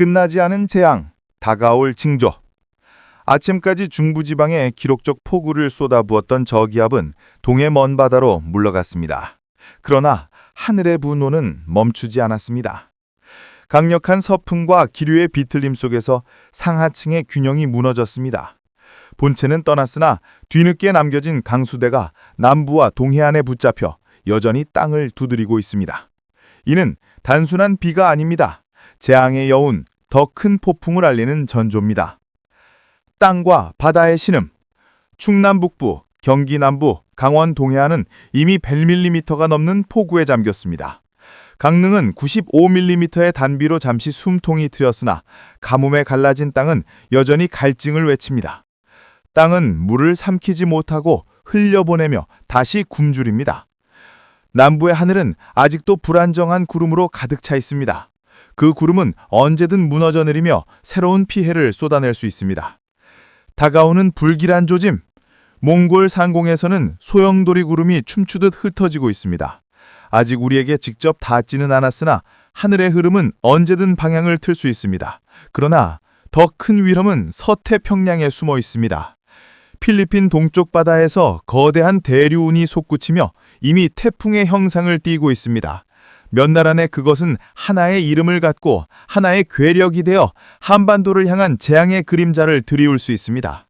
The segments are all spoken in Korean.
끝나지 않은 재앙, 다가올 징조. 아침까지 중부지방에 기록적 폭우를 쏟아부었던 저기압은 동해 먼 바다로 물러갔습니다. 그러나 하늘의 분노는 멈추지 않았습니다. 강력한 서풍과 기류의 비틀림 속에서 상하층의 균형이 무너졌습니다. 본체는 떠났으나 뒤늦게 남겨진 강수대가 남부와 동해안에 붙잡혀 여전히 땅을 두드리고 있습니다. 이는 단순한 비가 아닙니다. 재앙의 여운, 더 큰 폭풍을 알리는 전조입니다. 땅과 바다의 신음, 충남 북부, 경기 남부, 강원 동해안은 이미 100mm가 넘는 폭우에 잠겼습니다. 강릉은 95mm의 단비로 잠시 숨통이 트였으나 가뭄에 갈라진 땅은 여전히 갈증을 외칩니다. 땅은 물을 삼키지 못하고 흘려보내며 다시 굶주립니다. 남부의 하늘은 아직도 불안정한 구름으로 가득 차 있습니다. 그 구름은 언제든 무너져 내리며 새로운 피해를 쏟아낼 수 있습니다. 다가오는 불길한 조짐. 몽골 상공에서는 소용돌이 구름이 춤추듯 흩어지고 있습니다. 아직 우리에게 직접 닿지는 않았으나 하늘의 흐름은 언제든 방향을 틀 수 있습니다. 그러나 더 큰 위험은 서태평양에 숨어 있습니다. 필리핀 동쪽 바다에서 거대한 대류운이 솟구치며 이미 태풍의 형상을 띠고 있습니다. 몇 날 안에 그것은 하나의 이름을 갖고 하나의 괴력이 되어 한반도를 향한 재앙의 그림자를 드리울 수 있습니다.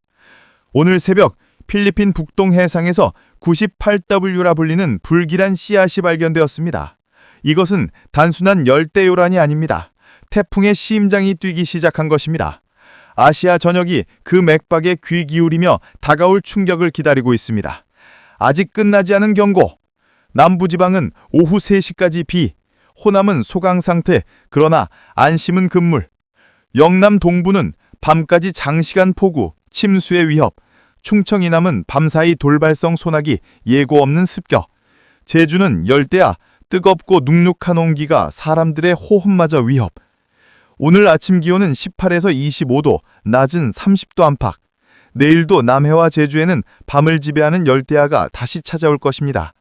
오늘 새벽 필리핀 북동 해상에서 98W라 불리는 불길한 씨앗이 발견되었습니다. 이것은 단순한 열대요란이 아닙니다. 태풍의 심장이 뛰기 시작한 것입니다. 아시아 전역이 그 맥박에 귀 기울이며 다가올 충격을 기다리고 있습니다. 아직 끝나지 않은 경고. 남부지방은 오후 3시까지 비, 호남은 소강 상태, 그러나 안심은 금물. 영남 동부는 밤까지 장시간 폭우, 침수의 위협, 충청 이남은 밤사이 돌발성 소나기, 예고 없는 습격. 제주는 열대야, 뜨겁고 눅눅한 온기가 사람들의 호흡마저 위협. 오늘 아침 기온은 18에서 25도, 낮은 30도 안팎. 내일도 남해와 제주에는 밤을 지배하는 열대야가 다시 찾아올 것입니다.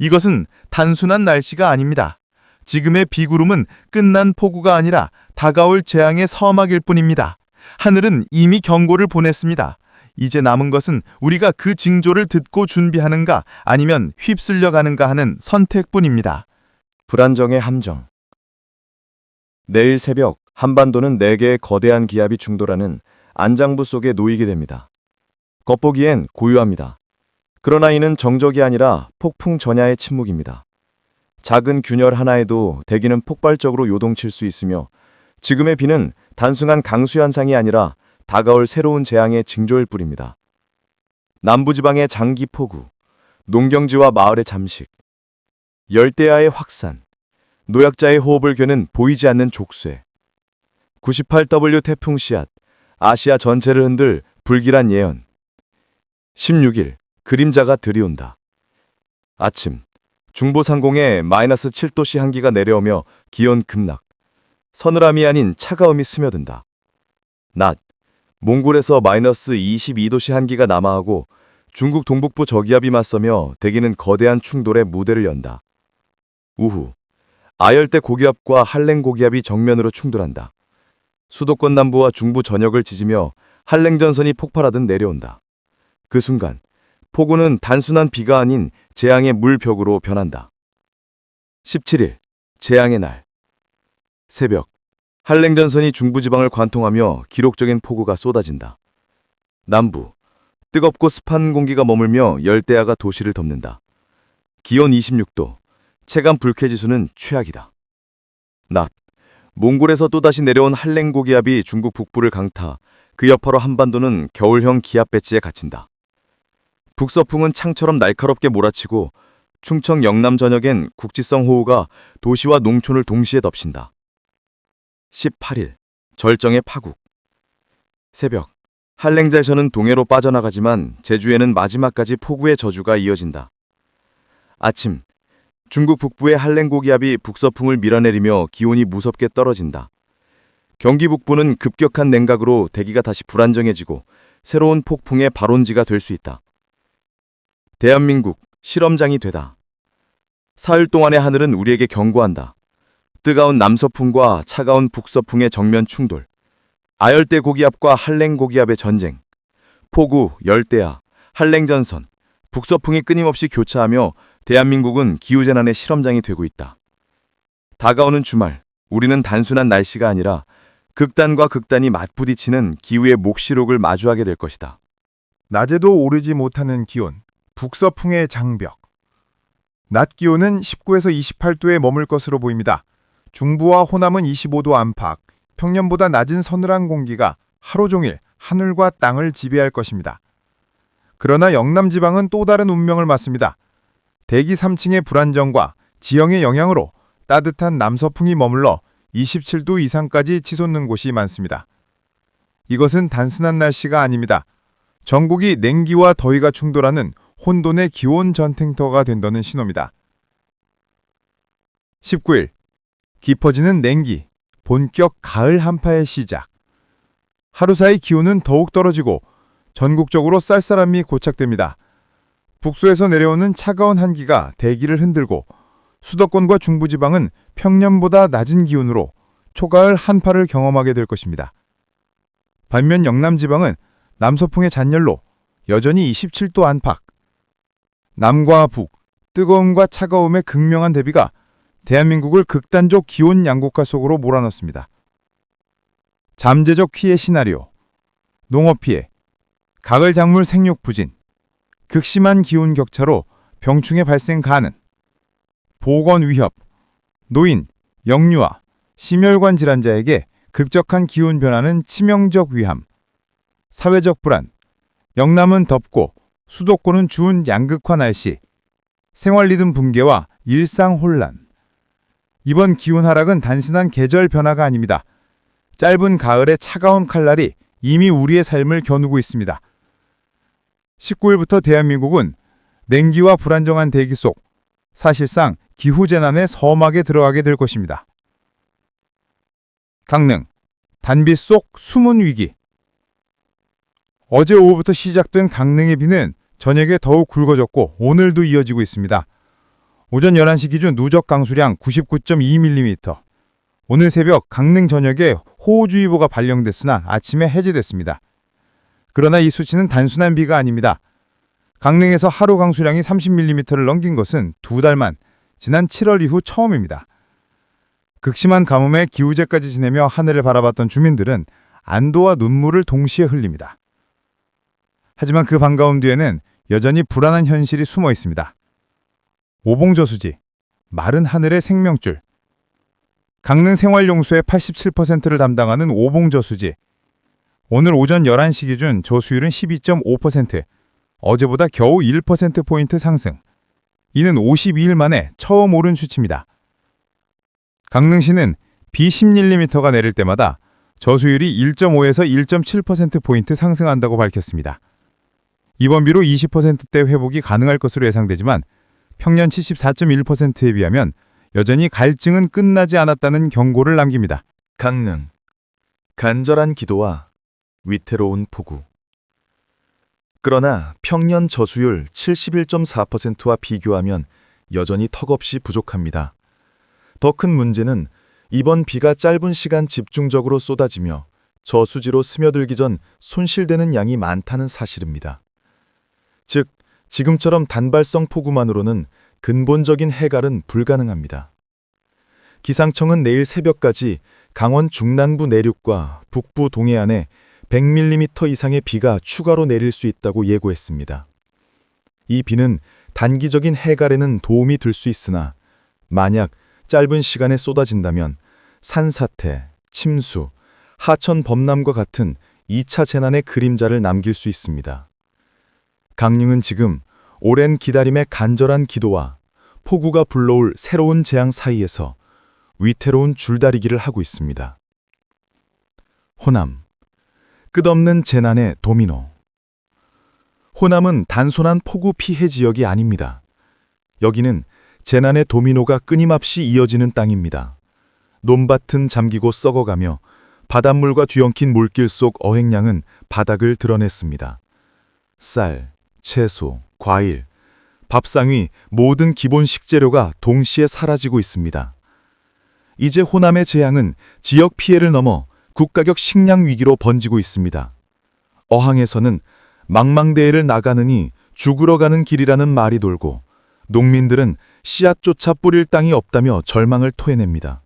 이것은 단순한 날씨가 아닙니다. 지금의 비구름은 끝난 폭우가 아니라 다가올 재앙의 서막일 뿐입니다. 하늘은 이미 경고를 보냈습니다. 이제 남은 것은 우리가 그 징조를 듣고 준비하는가 아니면 휩쓸려 가는가 하는 선택뿐입니다. 불안정의 함정. 내일 새벽 한반도는 4개의 거대한 기압이 충돌하는 안장부 속에 놓이게 됩니다. 겉보기엔 고요합니다. 그러나 이는 정적이 아니라 폭풍 전야의 침묵입니다. 작은 균열 하나에도 대기는 폭발적으로 요동칠 수 있으며 지금의 비는 단순한 강수 현상이 아니라 다가올 새로운 재앙의 징조일 뿐입니다. 남부지방의 장기 폭우, 농경지와 마을의 잠식, 열대야의 확산, 노약자의 호흡을 겨는 보이지 않는 족쇄, 98W 태풍 씨앗, 아시아 전체를 흔들 불길한 예언. 16일, 그림자가 들이온다. 아침, 중부 상공에 마이너스 7도씨 한기가 내려오며 기온 급락. 서늘함이 아닌 차가움이 스며든다. 낮, 몽골에서 마이너스 22도씨 한기가 남하하고 중국 동북부 저기압이 맞서며 대기는 거대한 충돌의 무대를 연다. 우후, 아열대 고기압과 한랭 고기압이 정면으로 충돌한다. 수도권 남부와 중부 전역을 지지며 한랭전선이 폭발하듯 내려온다. 그 순간 폭우는 단순한 비가 아닌 재앙의 물벽으로 변한다. 17일 재앙의 날 새벽 한랭전선이 중부지방을 관통하며 기록적인 폭우가 쏟아진다. 남부 뜨겁고 습한 공기가 머물며 열대야가 도시를 덮는다. 기온 26도 체감 불쾌지수는 최악이다. 낮 몽골에서 또다시 내려온 한랭 고기압이 중국 북부를 강타, 그 여파로 한반도는 겨울형 기압 배치에 갇힌다. 북서풍은 창처럼 날카롭게 몰아치고 충청 영남 전역엔 국지성 호우가 도시와 농촌을 동시에 덮친다. 18일 절정의 파국 새벽 한랭자에서는 동해로 빠져나가지만 제주에는 마지막까지 폭우의 저주가 이어진다. 아침 중국 북부의 한랭 고기압이 북서풍을 밀어내리며 기온이 무섭게 떨어진다. 경기 북부는 급격한 냉각으로 대기가 다시 불안정해지고 새로운 폭풍의 발원지가 될 수 있다. 대한민국 실험장이 되다. 사흘 동안의 하늘은 우리에게 경고한다. 뜨거운 남서풍과 차가운 북서풍의 정면 충돌, 아열대 고기압과 한랭 고기압의 전쟁, 폭우, 열대야, 한랭 전선, 북서풍이 끊임없이 교차하며 대한민국은 기후재난의 실험장이 되고 있다. 다가오는 주말, 우리는 단순한 날씨가 아니라 극단과 극단이 맞부딪히는 기후의 목시록을 마주하게 될 것이다. 낮에도 오르지 못하는 기온, 북서풍의 장벽. 낮 기온은 19에서 28도에 머물 것으로 보입니다. 중부와 호남은 25도 안팎, 평년보다 낮은 서늘한 공기가 하루 종일 하늘과 땅을 지배할 것입니다. 그러나 영남 지방은 또 다른 운명을 맞습니다. 대기 3층의 불안정과 지형의 영향으로 따뜻한 남서풍이 머물러 27도 이상까지 치솟는 곳이 많습니다. 이것은 단순한 날씨가 아닙니다. 전국이 냉기와 더위가 충돌하는 혼돈의 기온 전탱터가 된다는 신호입니다. 19일 깊어지는 냉기, 본격 가을 한파의 시작. 하루 사이 기온은 더욱 떨어지고 전국적으로 쌀쌀함이 고착됩니다. 북서에서 내려오는 차가운 한기가 대기를 흔들고 수도권과 중부지방은 평년보다 낮은 기온으로 초가을 한파를 경험하게 될 것입니다. 반면 영남지방은 남서풍의 잔열로 여전히 27도 안팎. 남과 북, 뜨거움과 차가움의 극명한 대비가 대한민국을 극단적 기온 양극화 속으로 몰아넣습니다. 잠재적 피해 시나리오, 농업 피해, 가을 작물 생육 부진, 극심한 기온 격차로 병충해 발생 가능, 보건 위협, 노인, 영유아, 심혈관 질환자에게 급격한 기온 변화는 치명적 위험, 사회적 불안, 영남은 덥고 수도권은 추운 양극화 날씨, 생활 리듬 붕괴와 일상 혼란. 이번 기온 하락은 단순한 계절 변화가 아닙니다. 짧은 가을의 차가운 칼날이 이미 우리의 삶을 겨누고 있습니다. 19일부터 대한민국은 냉기와 불안정한 대기 속 사실상 기후재난에 섬하게 들어가게 될 것입니다. 강릉, 단비 속 숨은 위기. 어제 오후부터 시작된 강릉의 비는 저녁에 더욱 굵어졌고 오늘도 이어지고 있습니다. 오전 11시 기준 누적 강수량 99.2mm. 오늘 새벽 강릉 전역에 호우주의보가 발령됐으나 아침에 해제됐습니다. 그러나 이 수치는 단순한 비가 아닙니다. 강릉에서 하루 강수량이 30mm를 넘긴 것은 두 달 만 지난 7월 이후 처음입니다. 극심한 가뭄에 기우제까지 지내며 하늘을 바라봤던 주민들은 안도와 눈물을 동시에 흘립니다. 하지만 그 반가움 뒤에는 여전히 불안한 현실이 숨어 있습니다. 오봉저수지, 마른 하늘의 생명줄. 강릉 생활용수의 87%를 담당하는 오봉저수지. 오늘 오전 11시 기준 저수율은 12.5%, 어제보다 겨우 1%포인트 상승. 이는 52일 만에 처음 오른 수치입니다. 강릉시는 비 10mm가 내릴 때마다 저수율이 1.5에서 1.7%포인트 상승한다고 밝혔습니다. 이번 비로 20%대 회복이 가능할 것으로 예상되지만 평년 74.1%에 비하면 여전히 갈증은 끝나지 않았다는 경고를 남깁니다. 강릉. 간절한 기도와 위태로운 폭우. 그러나 평년 저수율 71.4%와 비교하면 여전히 턱없이 부족합니다. 더 큰 문제는 이번 비가 짧은 시간 집중적으로 쏟아지며 저수지로 스며들기 전 손실되는 양이 많다는 사실입니다. 즉, 지금처럼 단발성 폭우만으로는 근본적인 해갈은 불가능합니다. 기상청은 내일 새벽까지 강원 중남부 내륙과 북부 동해안에 100mm 이상의 비가 추가로 내릴 수 있다고 예고했습니다. 이 비는 단기적인 해갈에는 도움이 될 수 있으나 만약 짧은 시간에 쏟아진다면 산사태, 침수, 하천 범람과 같은 2차 재난의 그림자를 남길 수 있습니다. 강릉은 지금 오랜 기다림의 간절한 기도와 폭우가 불러올 새로운 재앙 사이에서 위태로운 줄다리기를 하고 있습니다. 호남 끝없는 재난의 도미노 호남은 단순한 폭우 피해 지역이 아닙니다. 여기는 재난의 도미노가 끊임없이 이어지는 땅입니다. 논밭은 잠기고 썩어가며 바닷물과 뒤엉킨 물길 속 어획량은 바닥을 드러냈습니다. 쌀, 채소, 과일, 밥상 위 모든 기본 식재료가 동시에 사라지고 있습니다. 이제 호남의 재앙은 지역 피해를 넘어 국가격 식량 위기로 번지고 있습니다. 어항에서는 망망대해를 나가느니 죽으러 가는 길이라는 말이 돌고 농민들은 씨앗조차 뿌릴 땅이 없다며 절망을 토해냅니다.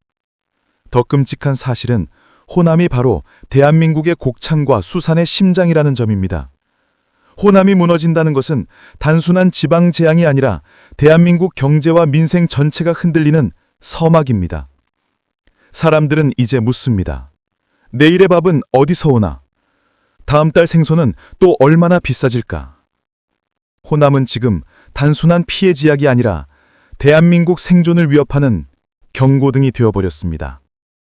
더 끔찍한 사실은 호남이 바로 대한민국의 곡창과 수산의 심장이라는 점입니다. 호남이 무너진다는 것은 단순한 지방 재앙이 아니라 대한민국 경제와 민생 전체가 흔들리는 서막입니다. 사람들은 이제 묻습니다. 내일의 밥은 어디서 오나? 다음 달 생선은 또 얼마나 비싸질까? 호남은 지금 단순한 피해 지약이 아니라 대한민국 생존을 위협하는 경고등이 되어버렸습니다.